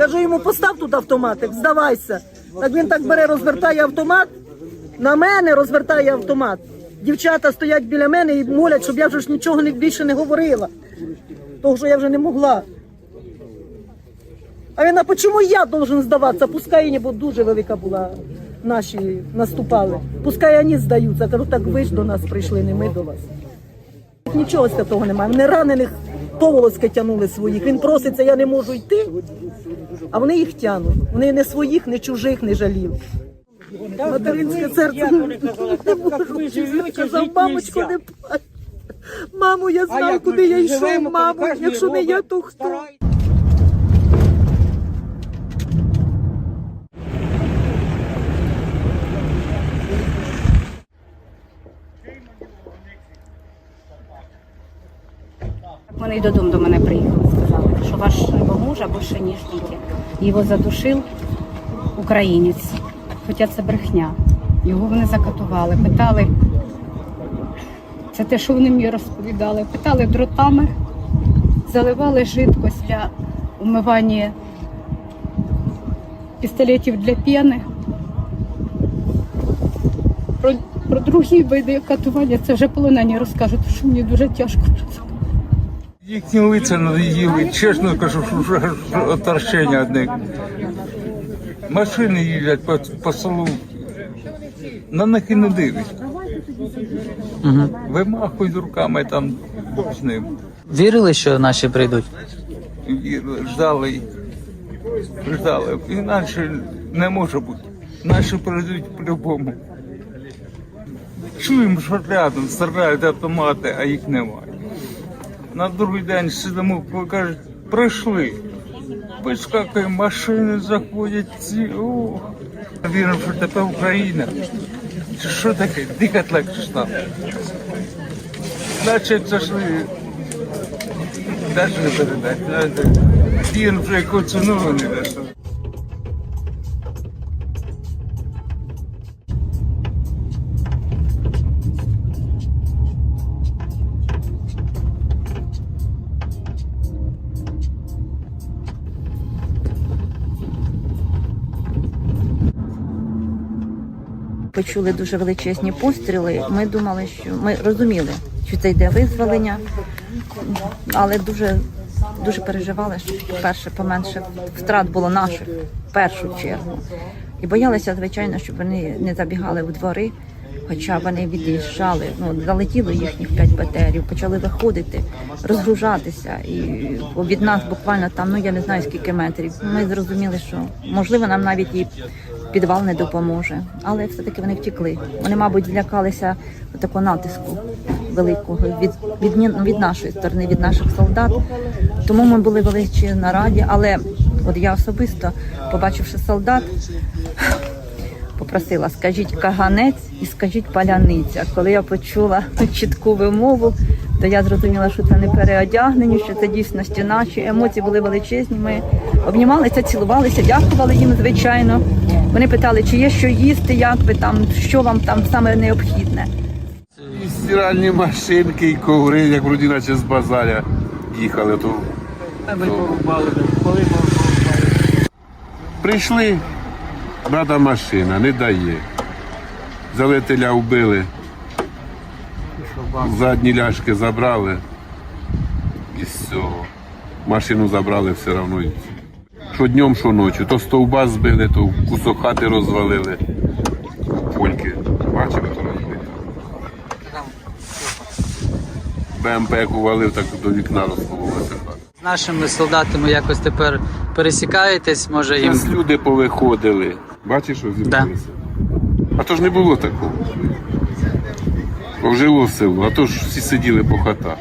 кажу йому, постав тут автоматик, здавайся. Так він так бере, розвертає автомат, на мене розвертає автомат. Дівчата стоять біля мене і молять, щоб я вже ж нічого не- більше не говорила. Того, що я вже не могла. А він, а чому я должен здаватися? Пускай бо дуже велика була. Наші наступали. Пускай вони здаються. Кажу, так ви ж до нас прийшли, не ми до вас. Нічого святого немає. Вони ранених поволоски тянули своїх. Він проситься, я не можу йти, а вони їх тянуть. Вони не своїх, не чужих не жалів. Материнське серце. Не можу. Сказав, мамочко, не плач. Маму, я знав, куди я йшов, мамо. Якщо не я, то хто? Вони додому до мене приїхали, сказали, що ваш муж або шинішники його задушив українець. Хоча це брехня. Його вони закатували, питали. Це те, що вони мені розповідали. Питали дротами, заливали жидкость для умивання пістолетів для п'яни. Про, про другі види катування це вже полонені розкажуть, що мені дуже тяжко. Їхні лиця надоїли, чесно кажу, що оторщення одне. Машини їздять по, по селу. На них і не дивись. Вимахують руками там Бог з ним. Вірили, що наші прийдуть? Вірили, ждали, ждали. Інакше не може бути. Наші прийдуть по-любому. Чуємо, що рядом стріляють автомати, а їх немає. На другий день сидимо, кажуть, прийшли. Вискакує машини, заходять ці. О, віримо, що тепер Україна. Чи Що таке? Дихати легше стало. Значить, ж Навіть не передати. Віримо, що яку ціну вони дасть. Почули дуже величезні постріли. Ми думали, що ми розуміли, що це йде визволення, але дуже дуже переживали, що перше поменше втрат було наших в першу чергу. І боялися, звичайно, щоб вони не забігали у двори. Хоча вони від'їжджали, ну залетіло їхніх п'ять БТРів, почали виходити, розгружатися, і від нас буквально там, ну я не знаю скільки метрів. Ми зрозуміли, що можливо нам навіть і підвал не допоможе, але все-таки вони втекли. Вони, мабуть, злякалися такого натиску великого від, від, ні- від нашої сторони, від наших солдат. Тому ми були величі на раді. Але от я особисто, побачивши солдат, попросила, скажіть каганець і скажіть паляниця. Коли я почула чітку вимову, то я зрозуміла, що це не переодягнені, що це дійсності наші. Емоції були величезні. Ми обнімалися, цілувалися, дякували їм, звичайно. Вони питали, чи є що їсти, як ви там, що вам там саме необхідне. І стиральні машинки, і коври, як вроді наче з базаря їхали. То, Прийшли, брата машина, не дає. Залетеля вбили. Задні ляшки забрали. І все. Машину забрали все одно. Що днем, що ночі. То стовба збили, то кусок хати розвалили. Польки. Бачили, то розбито. БМП як увалив, так до вікна розкололася. З нашими солдатами якось тепер пересікаєтесь, може їм. Люди повиходили. Бачиш, що зібралися? А то ж не було такого. Ожило село, а то ж всі сиділи по хатах.